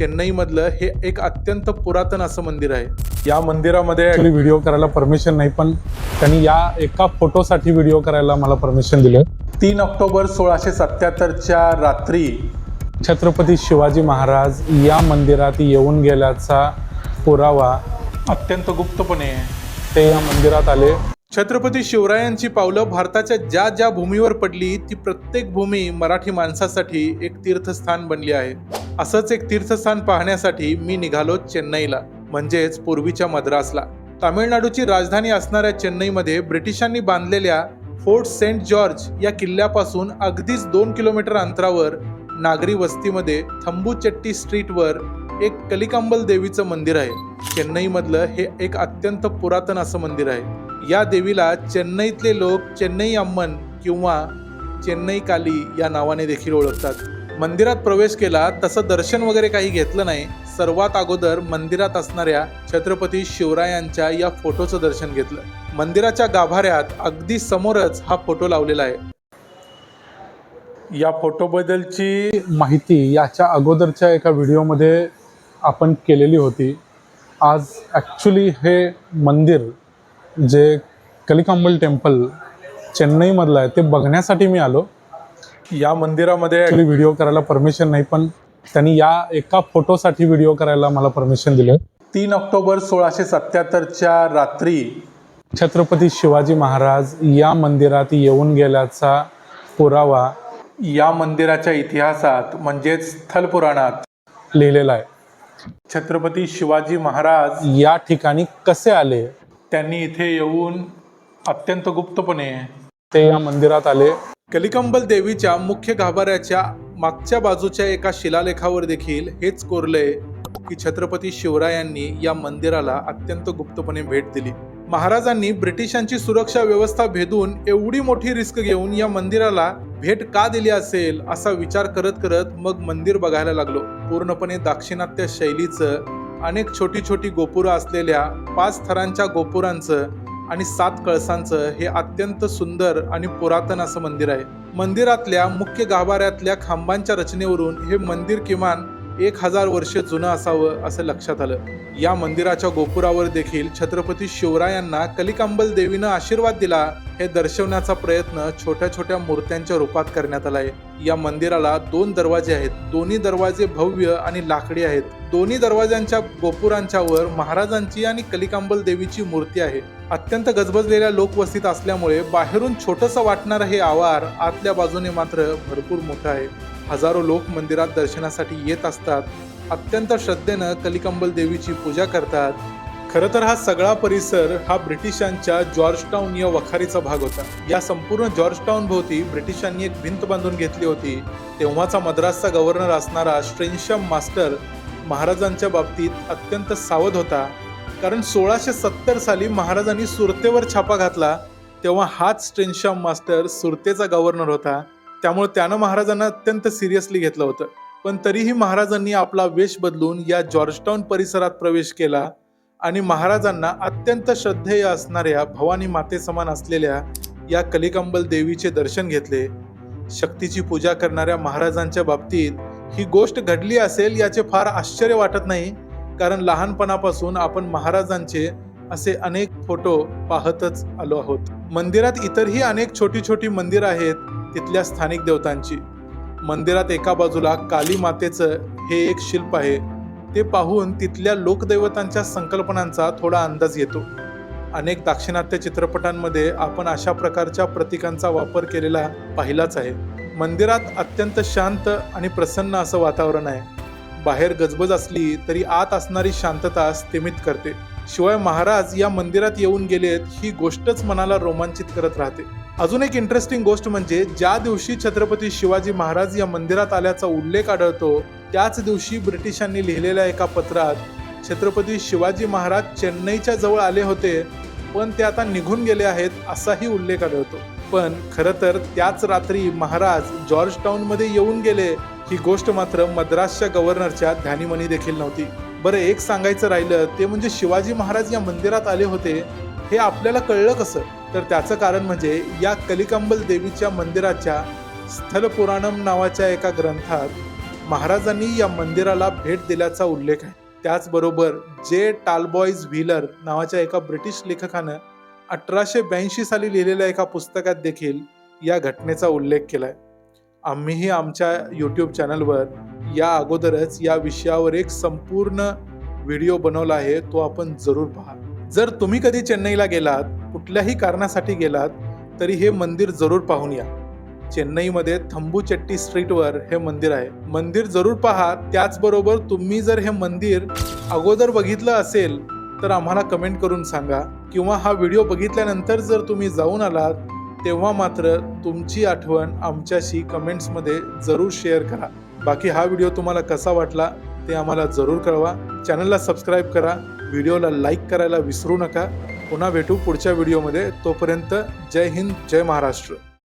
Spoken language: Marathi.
चेन्नईमधलं हे एक अत्यंत पुरातन असं मंदिर आहे. या मंदिरामध्ये ॲक्च्युली व्हिडिओ करायला परमिशन नाही पण त्यांनी या एका फोटोसाठी व्हिडिओ करायला मला परमिशन दिलं. तीन ऑक्टोबर सोळाशे सत्याहत्तरच्या रात्री छत्रपती शिवाजी महाराज या मंदिरात येऊन गेल्याचा पुरावा अत्यंत गुप्तपणे. ते या मंदिरात आले. छत्रपती शिवरायांची पावलं भारताच्या ज्या ज्या भूमीवर पडली ती प्रत्येक भूमी मराठी माणसासाठी एक तीर्थस्थान बनली आहे. असंच एक तीर्थस्थान पाहण्यासाठी मी निघालो चेन्नईला म्हणजेच पूर्वीच्या मद्रासला. तामिळनाडूची राजधानी असणाऱ्या चेन्नईमध्ये ब्रिटिशांनी बांधलेल्या फोर्ट सेंट जॉर्ज या किल्ल्यापासून अगदीच दोन किलोमीटर अंतरावर नागरी वस्तीमध्ये थंबूचेट्टी स्ट्रीटवर एक कलिकांबल देवीचं मंदिर आहे. चेन्नईमधलं हे एक अत्यंत पुरातन असं मंदिर आहे. या देवीला चेन्नईतले लोक चेन्नई अम्मन किंवा चेन्नई काली या नावाने देखील ओळखतात. मंदिरात प्रवेश केला तसं दर्शन वगैरे काही घेतलं नाही. सर्वात अगोदर मंदिरात असणाऱ्या छत्रपती शिवरायांच्या या फोटोचं दर्शन घेतलं. मंदिराच्या गाभाऱ्यात अगदी समोरच हा फोटो लावलेला आहे. या फोटोबद्दलची माहिती याच्या अगोदरच्या एका व्हिडिओमध्ये आपण केलेली होती. आज ॲक्च्युली हे मंदिर जे कलिकांबल टेम्पल चेन्नईमधलं आहे ते बघण्यासाठी मी आलो. या मंदिरामध्ये ॲक्च्युली व्हिडिओ करायला परमिशन नाही पण त्यांनी या एका फोटोसाठी व्हिडिओ करायला मला परमिशन दिलं. तीन ऑक्टोबर सोळाशे सत्याहत्तरच्या रात्री छत्रपती शिवाजी महाराज या मंदिरात येऊन गेल्याचा पुरावा या मंदिराच्या इतिहासात म्हणजेच स्थलपुराणात लिहिलेला आहे. छत्रपती शिवाजी महाराज या ठिकाणी कसे आले? त्यांनी इथे येऊन अत्यंत गुप्तपणे ते या मंदिरात आले. कलिकंबल देवीच्या मुख्य गाभाऱ्याच्या मागच्या बाजूच्या एका शिलालेखावर देखील हेच कोरले की छत्रपती शिवरायांनी या मंदिराला अत्यंत गुप्तपणे भेट दिली. महाराजांनी ब्रिटिशांची सुरक्षा व्यवस्था भेदून एवढी मोठी रिस्क घेऊन या मंदिराला भेट का दिली असेल असा विचार करत करत मग मंदिर बघायला लागलो. पूर्णपणे दाक्षिणात्य शैलीचं अनेक छोटी छोटी गोपुरं असलेल्या पाच थरांच्या गोपुरांचं आणि सात कळसांचं हे अत्यंत सुंदर आणि पुरातन असं मंदिर आहे. मंदिरातल्या मुख्य गाभाऱ्यातल्या खांबांच्या रचनेवरून हे मंदिर किमान एक हजार वर्ष जुनं असावं असं लक्षात आलं. या मंदिराच्या गोपुरावर देखील छत्रपती शिवरायांना कलिकांबल देवीनं आशीर्वाद दिला हे दर्शवण्याचा प्रयत्न छोट्या छोट्या मूर्त्यांच्या रूपात करण्यात आलाय. या मंदिराला दोन दरवाजे आहेत. दोन्ही दरवाजे भव्य आणि लाकडी आहेत. दोन्ही दरवाजांच्या गोपुरांच्या वर महाराजांची आणि कलिकांबल देवीची मूर्ती आहे. अत्यंत गजबजलेल्या लोकवस्तीत असल्यामुळे बाहेरून छोटंसं वाटणारं हे आवार आतल्या बाजूने मात्र भरपूर मोठं आहे. हजारो लोक मंदिरात दर्शनासाठी येत असतात. अत्यंत श्रद्धेनं कलिकंबल देवीची पूजा करतात. खरं तर हा सगळा परिसर हा ब्रिटिशांच्या जॉर्जटाऊन या वखारीचा भाग होता. या संपूर्ण जॉर्जटाऊन भोवती ब्रिटिशांनी एक भिंत बांधून घेतली होती. तेव्हाचा मद्रासचा गव्हर्नर असणारा स्ट्रेनशम मास्टर महाराजांच्या बाबतीत अत्यंत सावध होता. कारण सोळाशे सत्तर साली महाराजांनी सुरतेवर छापा घातला तेव्हा हाच स्ट्रेनशम मास्टर सुरतेचा गव्हर्नर होता. त्यामुळे त्यानं महाराजांना अत्यंत सिरियसली घेतलं होतं. पण तरीही महाराजांनी आपला वेश बदलून या जॉर्जटाऊन परिसरात प्रवेश केला आणि महाराजांना अत्यंत श्रद्धेय असणाऱ्या भवानी माते समान असलेल्या या कलिकंबल देवीचे दर्शन घेतले. शक्तीची पूजा करणाऱ्या महाराजांच्या बाबतीत ही गोष्ट घडली असेल याचे फार आश्चर्य वाटत नाही कारण लहानपणापासून आपण महाराजांचे असे अनेक फोटो पाहतच आलो आहोत. मंदिरात इतरही अनेक छोटी छोटी मंदिर आहेत तिथल्या स्थानिक देवतांची. मंदिरात एका बाजूला काली मातेचं हे एक शिल्प आहे. ते पाहून तिथल्या लोकदैवतांच्या संकल्पनांचा थोडा अंदाज येतो. अनेक दाक्षिणात्य चित्रपटांमध्ये आपण अशा प्रकारच्या प्रतीकांचा वापर केलेला पाहिलाच आहे. मंदिरात अत्यंत शांत आणि प्रसन्न असं वातावरण आहे. बाहेर गजबज असली तरी आत असणारी शांतता स्थिमित करते. शिवाय महाराज या मंदिरात येऊन गेलेत ही गोष्टच मनाला रोमांचित करत राहते. अजून एक इंटरेस्टिंग गोष्ट म्हणजे ज्या दिवशी छत्रपती शिवाजी महाराज या मंदिरात आल्याचा उल्लेख आढळतो त्याच दिवशी ब्रिटिशांनी लिहिलेल्या एका पत्रात छत्रपती शिवाजी महाराज चेन्नईच्या जवळ आले होते पण ते आता निघून गेले आहेत असाही उल्लेख आढळतो. पण खरं तर त्याच रात्री महाराज जॉर्ज टाउनमध्ये येऊन गेले ही गोष्ट मात्र मद्रासच्या गव्हर्नरच्या ध्यानीमनी देखील नव्हती. बरं एक सांगायचं राहिलं ते म्हणजे शिवाजी महाराज या मंदिरात आले होते हे आपल्याला कळलं कसं? तर त्याचं कारण म्हणजे या कलिकांबल देवीच्या मंदिराच्या स्थलपुराणम नावाच्या एका ग्रंथात महाराजांनी या मंदिराला भेट दिल्याचा उल्लेख आहे. त्याचबरोबर जे टालबॉईज व्हीलर नावाच्या एका ब्रिटिश लेखकानं अठराशे ब्याऐंशी साली लिहिलेल्या एका पुस्तकात देखील या घटनेचा उल्लेख केलाय. आम्हीही आमच्या यूट्यूब चॅनलवर या अगोदरच या विषयावर एक संपूर्ण व्हिडिओ बनवला आहे तो आपण जरूर पहा. जर तुम्ही कधी चेन्नईला गेलात कुठल्याही कारणासाठी गेलात तरी हे मंदिर जरूर पाहून या. चेन्नईमध्ये थंबुचेट्टी स्ट्रीटवर हे मंदिर आहे. मंदिर जरूर पहा त्याचबरोबर तुम्ही जर हे मंदिर अगोदर बघितलं असेल तर आम्हाला कमेंट करून सांगा किंवा हा व्हिडिओ बघितल्यानंतर जर तुम्ही जाऊन आलात तेव्हा मात्र तुमची आठवण आमच्याशी कमेंट्समध्ये जरूर शेअर करा. बाकी हा व्हिडिओ तुम्हाला कसा वाटला ते आम्हाला जरूर कळवा. चॅनलला सबस्क्राईब करा. व्हिडिओला लाईक करायला विसरू नका. पुन्हा भेटू पुढच्या व्हिडिओमध्ये तोपर्यंत जय हिंद जय महाराष्ट्र.